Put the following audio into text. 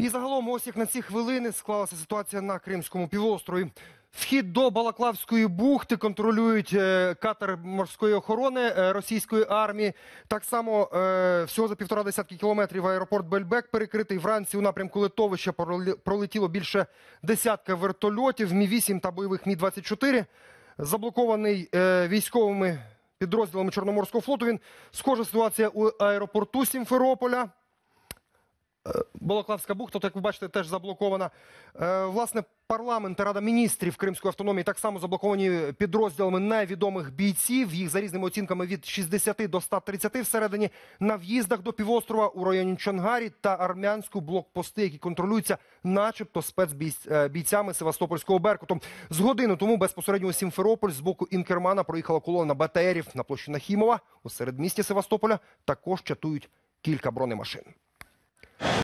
І загалом, ось як на ці хвилини склалася ситуація на Кримському півострові. Вхід до Балаклавської бухти контролюють е, катер морської охорони е, російської армії. Так само е, всього за півтора десятки кілометрів аеропорт Бельбек перекритий. Вранці у напрямку литовища пролетіло більше десятка вертольотів, Мі-8 та бойових Мі-24. Заблокований е, військовими підрозділами Чорноморського флоту. Він схожа ситуація у аеропорту Сімферополя. Балаклавська бухта, от, як ви бачите, теж заблокована. Е, власне, парламент та рада міністрів Кримської автономії так само заблоковані підрозділами невідомих бійців. Їх за різними оцінками від 60 до 130 всередині на в'їздах до півострова у районі Чонгарі та армянську блокпости, які контролюються, начебто, спецбійцями Севастопольського Беркуту. З годину тому безпосередньо у Сімферополь з боку Інкермана проїхала колона БТРів на площі Нахімова. У середмісті Севастополя також чатують кілька бронемашин.